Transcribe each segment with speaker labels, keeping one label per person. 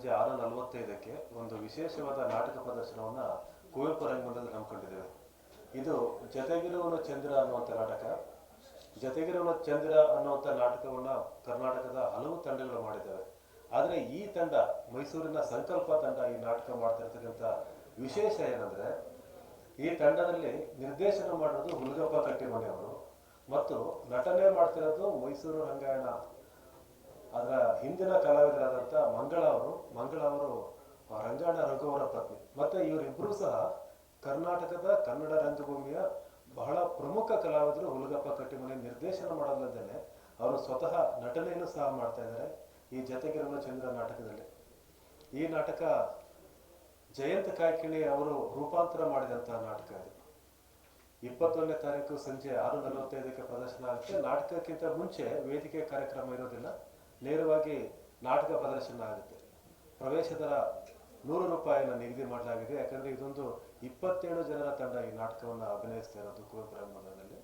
Speaker 1: ಸಂಜೆ ಆರು ನಲವತ್ತೈದಕ್ಕೆ ಒಂದು ವಿಶೇಷವಾದ ನಾಟಕ ಪ್ರದರ್ಶನವನ್ನು ಕುವೆಂಪು ರಂಗಮಂದಿರದಲ್ಲಿ ಹಮ್ಮಿಕೊಂಡಿದ್ದೇವೆ. ಇದು ಜತೆಗಿರುವನು ಚಂದ್ರ ಅನ್ನುವಂಥ ನಾಟಕ. ಜತೆಗಿರುವನು ಚಂದ್ರ ಅನ್ನುವಂಥ ನಾಟಕವನ್ನ ಕರ್ನಾಟಕದ ಹಲವು ತಂಡಗಳು ಮಾಡಿದ್ದಾವೆ. ಆದರೆ ಈ ತಂಡ, ಮೈಸೂರಿನ ಸಂಕಲ್ಪ ತಂಡ ಈ ನಾಟಕ ಮಾಡ್ತಿರ್ತಕ್ಕಂಥ ವಿಶೇಷ ಏನಂದ್ರೆ, ಈ ತಂಡದಲ್ಲಿ ನಿರ್ದೇಶನ ಮಾಡೋದು ಹುಲಗಪ್ಪ ಕಟ್ಟಿಮನಿ ಅವರು ಮತ್ತು ನಟನೆ ಮಾಡ್ತಿರೋದು ಮೈಸೂರು ರಂಗಾಯಣ ಅದರ ಹಿಂದಿನ ಕಲಾವಿದರಾದಂಥ ಮಂಗಳ ಅವರು ಮಂಗಳ ಅವರು ರಂಜಾಣ ರಘುವರ ಪತ್ನಿ. ಮತ್ತೆ ಇವರಿಬ್ಬರೂ ಸಹ ಕರ್ನಾಟಕದ ಕನ್ನಡ ರಂಗಭೂಮಿಯ ಬಹಳ ಪ್ರಮುಖ ಕಲಾವಿದರು. ಹುಲಗಪ್ಪ ಕಟ್ಟಿಮನೆ ನಿರ್ದೇಶನ ಮಾಡೋದಲ್ಲದೆ ಅವರು ಸ್ವತಃ ನಟನೆಯನ್ನು ಸಹ ಮಾಡ್ತಾ ಇದ್ದಾರೆ ಈ ಜತೆಗಿರುವ ಚಂದ್ರ ನಾಟಕದಲ್ಲಿ. ಈ ನಾಟಕ ಜಯಂತ ಕಾಯ್ಕಿಣಿ ಅವರು ರೂಪಾಂತರ ಮಾಡಿದಂತಹ ನಾಟಕ ಇದು ಇಪ್ಪತ್ತೊಂದನೇ ತಾರೀಕು ಸಂಜೆ ಆರು ನಲವತ್ತೈದಕ್ಕೆ ಪ್ರದರ್ಶನ ಆಗುತ್ತೆ. ನಾಟಕಕ್ಕಿಂತ ಮುಂಚೆ ವೇದಿಕೆ ಕಾರ್ಯಕ್ರಮ ಇರೋದಿಲ್ಲ. ನೇರವಾಗಿ ನಾಟಕ ಪ್ರದರ್ಶನ ಆಗುತ್ತೆ. ಪ್ರವೇಶ ದರ ನೂರು ರೂಪಾಯಿನ ನಿಗದಿ ಮಾಡಲಾಗಿದೆ. ಯಾಕಂದರೆ ಇದೊಂದು ಇಪ್ಪತ್ತೇಳು ಜನರ ತಂಡ ಈ ನಾಟಕವನ್ನು ಅಭಿನಯಿಸ್ತಾ ಇರೋದು ಕುವೆಂಪು ರಂಗಮಂದಿರದಲ್ಲಿ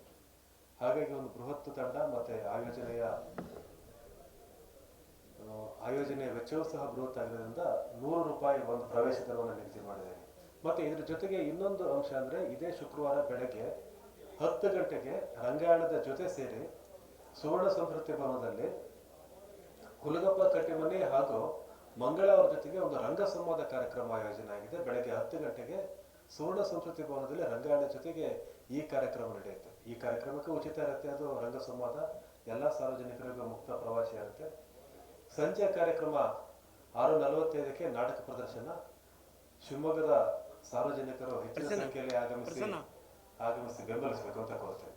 Speaker 1: ಹಾಗಾಗಿ ಒಂದು ಬೃಹತ್ ತಂಡ ಮತ್ತೆ ಆಯೋಜನೆಯ ಆಯೋಜನೆಯ ವೆಚ್ಚವೂ ಸಹ ಬೃಹತ್ ಆಗಿರೋದ್ರಿಂದ ನೂರು ರೂಪಾಯಿ ಒಂದು ಪ್ರವೇಶ ದರವನ್ನು ನಿಗದಿ ಮಾಡಿದ್ದೇವೆ ಮತ್ತೆ ಇದರ ಜೊತೆಗೆ ಇನ್ನೊಂದು ಅಂಶ ಅಂದ್ರೆ ಇದೇ ಶುಕ್ರವಾರ ಬೆಳಗ್ಗೆ ಹತ್ತು ಗಂಟೆಗೆ ರಂಗಾಯಣದ ಜೊತೆ ಸೇರಿ ಸುವರ್ಣ ಸಂಸ್ಕೃತಿ ಭವನದಲ್ಲಿ ಹುಲಗಪ್ಪ ಕಟ್ಟಿಮನಿ ಹಾಗೂ ಮಂಗಳ ಅವರ ಜೊತೆಗೆ ಒಂದು ರಂಗ ಸಂವಾದ ಕಾರ್ಯಕ್ರಮ ಆಯೋಜನೆ ಆಗಿದೆ. ಬೆಳಗ್ಗೆ ಹತ್ತು ಗಂಟೆಗೆ ಸುವರ್ಣ ಸಂಸ್ಕೃತಿ ಭವನದಲ್ಲಿ ರಂಗಾಯಣ ಜೊತೆಗೆ ಈ ಕಾರ್ಯಕ್ರಮ ನಡೆಯುತ್ತೆ. ಈ ಕಾರ್ಯಕ್ರಮಕ್ಕೆ ಉಚಿತ ಇರುತ್ತೆ ಅದು ರಂಗ ಸಂವಾದ. ಎಲ್ಲ ಸಾರ್ವಜನಿಕರಿಗೂ ಮುಕ್ತ ಪ್ರವಾಸಿ ಆಗುತ್ತೆ. ಸಂಜೆ ಕಾರ್ಯಕ್ರಮ ಆರು ನಲವತ್ತೈದಕ್ಕೆ ನಾಟಕ ಪ್ರದರ್ಶನ. ಶಿವಮೊಗ್ಗದ ಸಾರ್ವಜನಿಕರು ಹೆಚ್ಚಿನ ಸಂಖ್ಯೆಯಲ್ಲಿ ಆಗಮಿಸಿ ಆಗಮಿಸಿ ಬೆಂಬಲಿಸಬೇಕು ಅಂತ ಕೋರ್ತೇನೆ